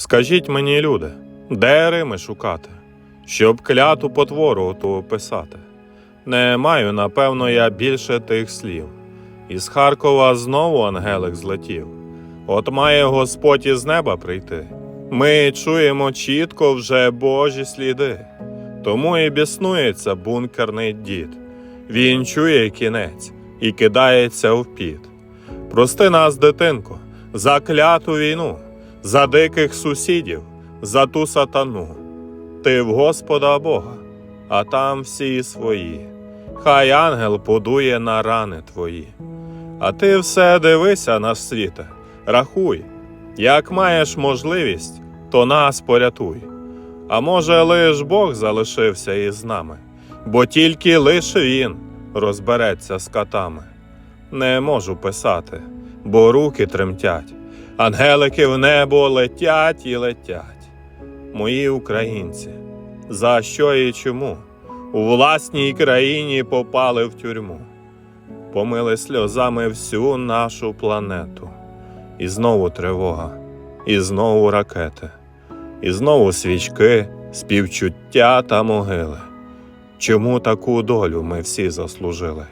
Скажіть мені, люди, де Рими шукати, щоб кляту потвору ту описати? Не маю, напевно, я більше тих слів. Із Харкова знову ангелик злетів. От має Господь із неба прийти. Ми чуємо чітко вже Божі сліди. Тому і біснується бункерний дід. Він чує кінець і кидається в піт. Прости нас, дитинко, за кляту війну, за диких сусідів, за ту сатану. Ти в Господа Бога, а там всі свої. Хай ангел подує на рани твої. А ти все дивися на світе, рахуй, як маєш можливість, то нас порятуй. А може, лиш Бог залишився із нами, бо тільки лише Він розбереться з катами. Не можу писати, бо руки тремтять, ангелики в небо летять і летять. Мої українці, за що і чому у власній країні попали в тюрму, помили сльозами всю нашу планету. І знову тривога, і знову ракети, і знову свічки, співчуття та могили. Чому таку долю ми всі заслужили?